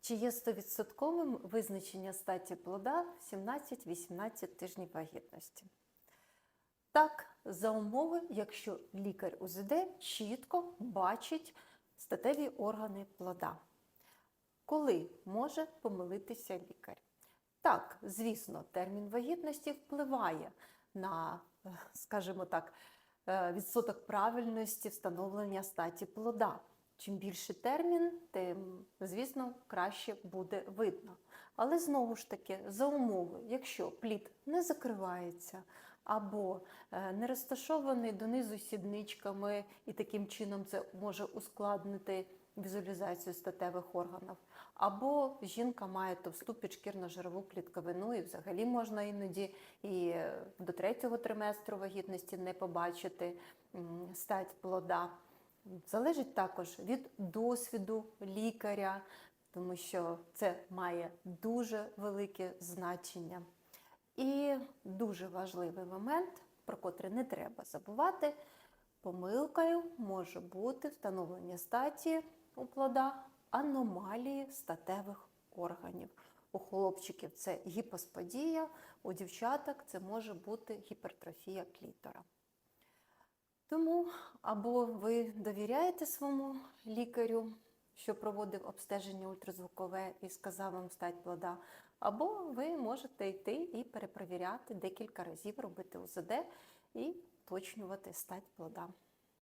Чи є 100% визначення статі плода в 17-18 тижнів вагітності? Так, за умови, якщо лікар УЗД чітко бачить статеві органи плода. Коли може помилитися лікар? Так, звісно, термін вагітності впливає на, скажімо так, е, відсоток правильності встановлення статі плода. Чим більше термін, тим, звісно, краще буде видно. Але знову ж таки, за умови, якщо плід не закривається або е, не розташований донизу сідничками, і таким чином це може ускладнити візуалізацію статевих органів, або жінка має товсту підшкірно-жирову клітковину, і взагалі можна іноді і до третього триместру вагітності не побачити стать плода. Залежить також від досвіду лікаря, тому що це має дуже велике значення. І дуже важливий момент, про котрий не треба забувати, помилкою може бути встановлення статі у плода аномалії статевих органів. У хлопчиків це гіпосподія, у дівчаток це може бути гіпертрофія клітора. Тому або ви довіряєте своєму лікарю, що проводив обстеження ультразвукове і сказав вам стать плода, або ви можете йти і перепровіряти декілька разів, робити УЗД і уточнювати стать плода.